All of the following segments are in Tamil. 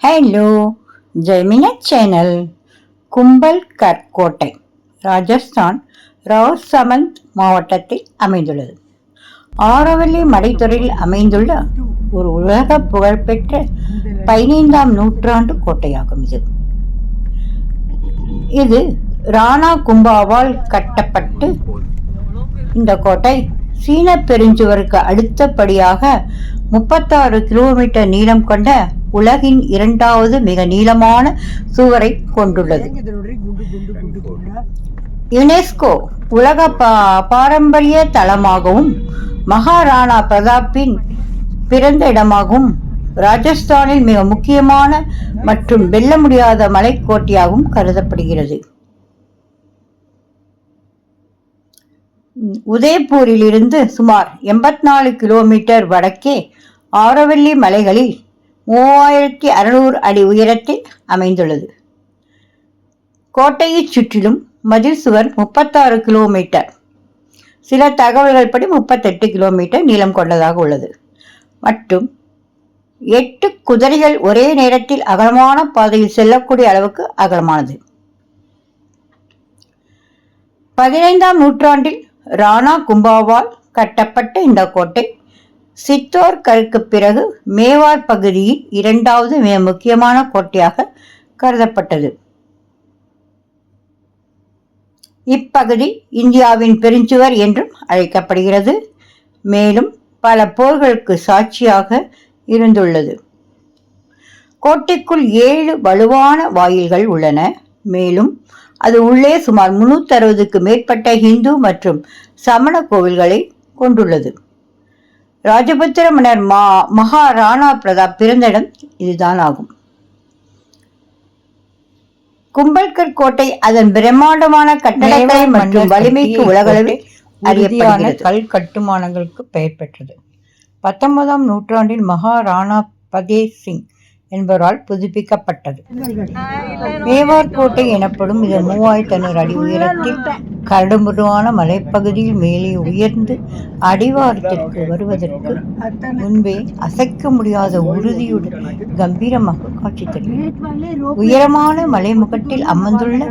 ஹலோ ஜெமினா சேனல் கும்பல் கற்கோட்டை ராஜஸ்தான் ராவ்சமந்த் மாவட்டத்தில் அமைந்துள்ளது ஆரவல்லி மலைத்துறையில் அமைந்துள்ள ஒரு உலக புகழ்பெற்ற பதினைந்தாம் நூற்றாண்டு கோட்டையாகும் இது இது ராணா கும்பாவால் கட்டப்பட்டு இந்த கோட்டை சீன பெருஞ்சுவருக்கு அடுத்தபடியாக முப்பத்தாறு கிலோமீட்டர் நீளம் கொண்ட உலகின் இரண்டாவது மிக நீளமான சுவரை கொண்டுள்ளது. யுனெஸ்கோ உலக பாரம்பரிய தளமாகவும் மகாராணா பிரதாப்பின் பிறந்த இடமாகவும் ராஜஸ்தானில் மிக முக்கியமான மற்றும் வெல்ல முடியாத மலைக்கோட்டையாகவும் கருதப்படுகிறது. உதய்பூரிலிருந்து சுமார் 84 கிலோமீட்டர் வடக்கே ஆரவல்லி மலைகளில் மூவாயிரத்தி அறுநூறு அடி உயரத்தில் அமைந்துள்ளது. கோட்டையைச் சுற்றிலும் மதில் சுவர் முப்பத்தாறு கிலோமீட்டர். சில தகவல்கள் படி முப்பத்தெட்டு கிலோமீட்டர் நீளம் கொண்டதாக உள்ளது. மற்றும் எட்டு குதிரைகள் ஒரே நேரத்தில் அகலமான பாதையில் செல்லக்கூடிய அளவுக்கு அகலமானது. பதினைந்தாம் நூற்றாண்டில் ராணா கும்பாவால் கட்டப்பட்ட இந்த கோட்டை சித்தோர்கருக்கு பிறகு மேவார் பகுதியின் இரண்டாவது மிக முக்கியமான கோட்டையாக கருதப்பட்டது. இப்பகுதி இந்தியாவின் பெருஞ்சுவர் என்றும் அழைக்கப்படுகிறது. மேலும் பல போர்களுக்கு சாட்சியாக இருந்துள்ளது. கோட்டைக்குள் ஏழு வலுவான வாயில்கள் உள்ளன. மேலும் அது உள்ளே சுமார் முன்னூத்தி அறுபதுக்கு மேற்பட்ட ஹிந்து மற்றும் சமண கோவில்களை கொண்டுள்ளது. ராஜபுத்திர மன்னர் மா மகாராணா பிரதாப் பிறந்த இடம் இதுதான் ஆகும். கும்பல்கர் கோட்டை அதன் பிரம்மாண்டமான கட்டடக்கலை மற்றும் வலிமைக்கு உலகளவில் அறியப்படுகிறது. கல் கட்டுமானங்களுக்கு பெயர் பெற்றது. பத்தொன்பதாம் நூற்றாண்டில் மகாராணா பதேஷ் சிங் என்பவரால் புதுப்பிக்கப்பட்டது. மேவார் கோட்டை எனப்படும் இது மூவாயிரத்தி ஐநூறு அடி உயரத்தில் கரடுமுரடான மலைப்பகுதியில் மேலே உயர்ந்து அடிவாரத்திற்கு வருவதற்கு முன்பே அசைக்க முடியாத உறுதியுடன் கம்பீரமாக காட்சி தருகிறது. உயரமான மலைமுகட்டில் அமர்ந்துள்ள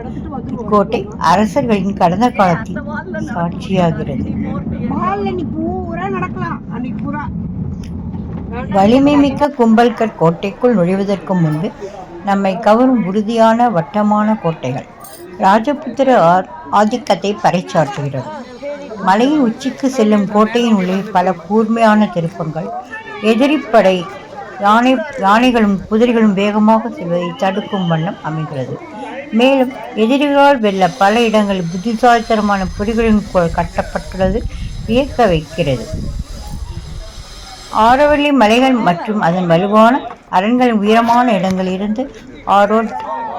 இக்கோட்டை அரசர்களின் கடந்த காலத்தில் சாட்சியாகிறது. வலிமை மிக்க கும்பல்கர் கோட்டைக்குள் நுழைவதற்கு முன்பு நம்மை கவரும் உறுதியான வட்டமான கோட்டைகள். ராஜபுத்திர ஆதிக்கத்தை பறைச்சாற்றுகிறது மலையின் உச்சிக்கு செல்லும் கோட்டையின் உள்ளே பல கூர்மையான திருப்பங்கள். எதிரிப்படை யானை யானைகளும் குதிரைகளும் வேகமாக செல்வதை தடுக்கும் வண்ணம் அமைகிறது. மேலும் எதிரிகளால் வெல்ல பல இடங்களில் புத்திசாலித்தனமான புரிகளின் கட்டப்பட்டுள்ளது வியக்க வைக்கிறது. ஆரவள்ளி மலைகள் மற்றும் அதன் வலுவான அரண்களின் உயரமான இடங்களிலிருந்து ஆரோட்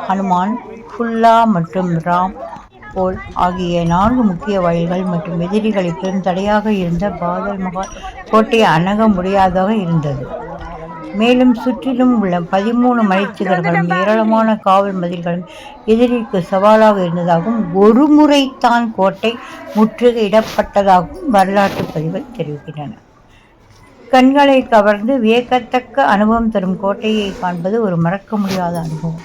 ஹனுமான் ஃபுல்லா மற்றும் ராம் போல் ஆகிய நான்கு முக்கிய வழிகள் மற்றும் எதிரிகளை பெரும் தடையாக இருந்த பாதல் மகால் கோட்டையை அணுக முடியாதாக இருந்தது. மேலும் சுற்றிலும் உள்ள பதிமூணு மலைச்சிகர்களும் ஏராளமான காவல் மதில்களும் எதிரிக்கு சவாலாக இருந்ததாகவும் ஒரு முறைத்தான் கோட்டை முற்றுகையிடப்பட்டதாகவும் வரலாற்று பதிவுகள் தெரிவிக்கின்றன. கண்களை கவர்ந்து வியக்கத்தக்க அனுபவம் தரும் கோட்டையை காண்பது ஒரு மறக்க முடியாத அனுபவம்.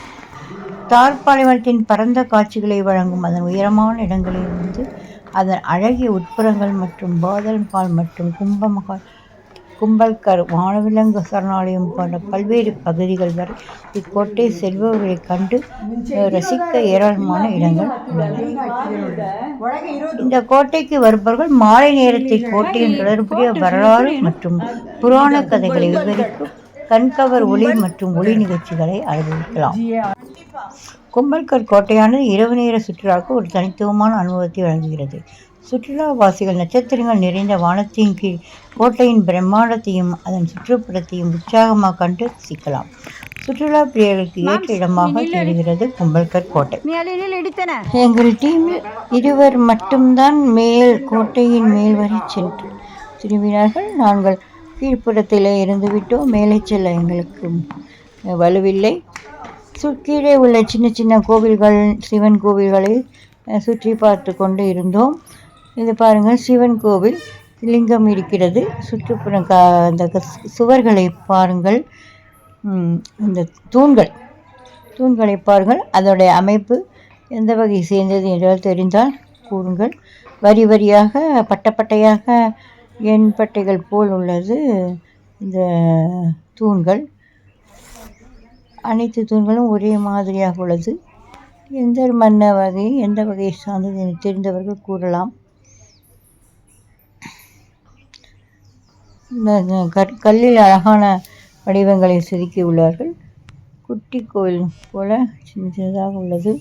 தார் பாலைவனத்தின் பரந்த காட்சிகளை வழங்கும் அதன் உயரமான இடங்களிலிருந்து அதன் அழகிய உட்புறங்கள் மற்றும் பாதல் பால் மற்றும் கும்பமகால் கும்பல்கர் வானவிலங்கு சரணாலயம் போன்ற பல்வேறு பகுதிகள் வரை இக்கோட்டை செல்பவர்களைக் கண்டு ரசிக்க ஏராளமான இடங்கள் உள்ளன. இந்த கோட்டைக்கு வருபவர்கள் மாலை நேரத்தில் கோட்டையின் தொடர்புடைய வரலாறு மற்றும் புராண கதைகளை விவரிக்கும் கண்கவர் ஒளி மற்றும் ஒளி நிகழ்ச்சிகளை அனுபவிக்கலாம். கும்பல்கர் கோட்டையானது இரவு நேர சுற்றுலாவுக்கு ஒரு தனித்துவமான அனுபவத்தை வழங்குகிறது. சுற்றுலாவாசிகள் நட்சத்திரங்கள் நிறைந்த வானத்தின் கீழ் கோட்டையின் பிரம்மாண்டத்தையும் அதன் சுற்றுப்புறத்தையும் உற்சாகமாக கண்டு ரசிக்கலாம். சுற்றுலா பிரியர்களுக்கு ஏற்ற இடமாக தெரிகிறது கும்பல்கர் கோட்டை. எங்கள் டீமில் இருவர் மட்டும்தான் மேல் கோட்டையின் மேல் வரை சென்று திரும்பினார்கள். நாங்கள் கீழ்ப்புறத்திலே இருந்து விட்டோம். மேலே செல்ல எங்களுக்கு வலுவில்லை. கீழே உள்ள சின்ன சின்ன கோவில்கள் சிவன் கோவில்களை சுற்றி பார்த்து கொண்டு இருந்தோம். இது பாருங்கள் சிவன் கோவில் லிங்கம் இருக்கிறது. சுற்றுப்புறம் கா அந்த க- சுவர்களை பாருங்கள். இந்த தூண்கள். தூண்களை பாருங்கள். அதோடைய அமைப்பு எந்த வகை சேர்ந்தது என்றால் தெரிந்தால் கூறுங்கள். வரி வரியாக பட்டப்பட்டையாக எண் பட்டைகள் போல் உள்ளது இந்த தூண்கள். அனைத்து தூண்களும் ஒரே மாதிரியாக உள்ளது. எந்த மன்ன வகை எந்த வகையை சார்ந்தது என தெரிந்தவர்கள் கூறலாம் இந்த கற் கல்லில் அழகான வடிவங்களை செதுக்கி உள்ளார்கள். குட்டி கோயில் போல சின்ன சின்னதாக உள்ளது.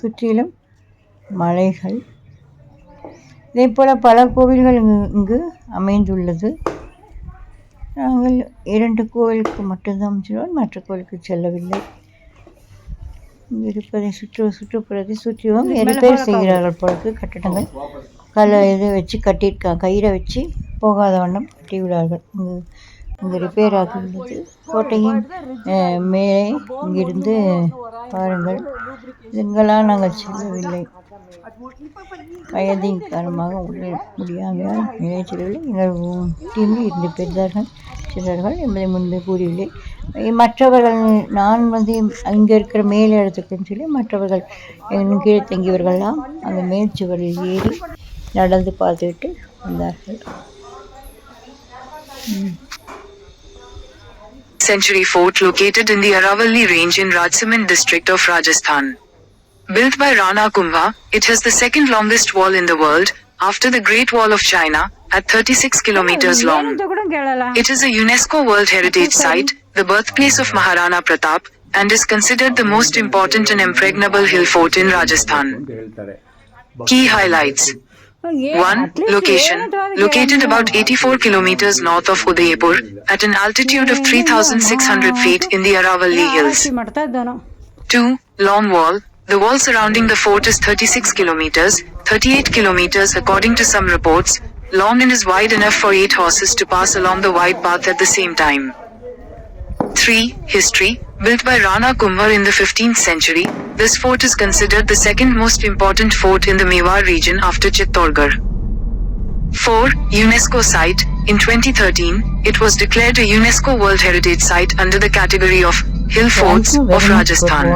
சுற்றிலும் மலைகள். இதே போல பல கோவில்கள் இங்கு இங்கு அமைந்துள்ளது. நாங்கள் இரண்டு கோவிலுக்கு மட்டும்தான் சென்றோம் மற்ற கோவிலுக்கு செல்லவில்லை. இங்கு இருப்பதை சுற்று சுற்றுப்புறத்தை சுற்றியும் ரிப்பேர் செய்கிறார்கள் பொழுது கட்டடங்கள். கல்லை இதை வச்சு கட்டியிருக்கா கயிறை வச்சு போகாத வண்ணம் கட்டியுள்ளார்கள் இங்கு இங்கே ரிப்பேர் ஆகியுள்ளது. கோட்டையின் மேலே இங்கிருந்து பாருங்கள். இங்கெல்லாம் நாங்கள் செல்லவில்லை. வயதின் காரணமாக உள்ள முடியாமல் மேலே செல்லவில்லை. எங்கள் டீமில் இரண்டு பெற்றார்கள் சென்றார்கள் என்பதை முன்பே கூறியுள்ளேன். மற்றவர்கள் நான் வந்து அங்கே இருக்கிற மேல் இடத்துக்குன்னு சொல்லி மற்றவர்கள் என் கீழே தங்கியவர்கள்லாம் அந்த மேல் சுவரில் ஏறி நடந்து பார்த்துட்டு வந்தார்கள் century fort located in the Aravalli range in Rajsamand district of Rajasthan. Built by Rana Kumbha, it has the second longest wall in the world, after the Great Wall of China, at 36 kilometers long. It is a UNESCO World Heritage Site, the birthplace of Maharana Pratap, and is considered the most important and impregnable hill fort in Rajasthan. Key highlights one location, located about 84 kilometers north of Udaipur, at an altitude of 3,600 feet in the Aravalli Hills. Two, Long Wall. The wall surrounding the fort is 36 kilometers, 38 kilometers according to some reports, long and is wide enough for eight horses to pass along the wide path at the same time. 3. History Built by Rana Kumbhar in the 15th century, this fort is considered the second most important fort in the Mewar region after Chittorgarh. 4. UNESCO Site. In 2013, it was declared a UNESCO World Heritage Site under the category of Hill Forts of Rajasthan.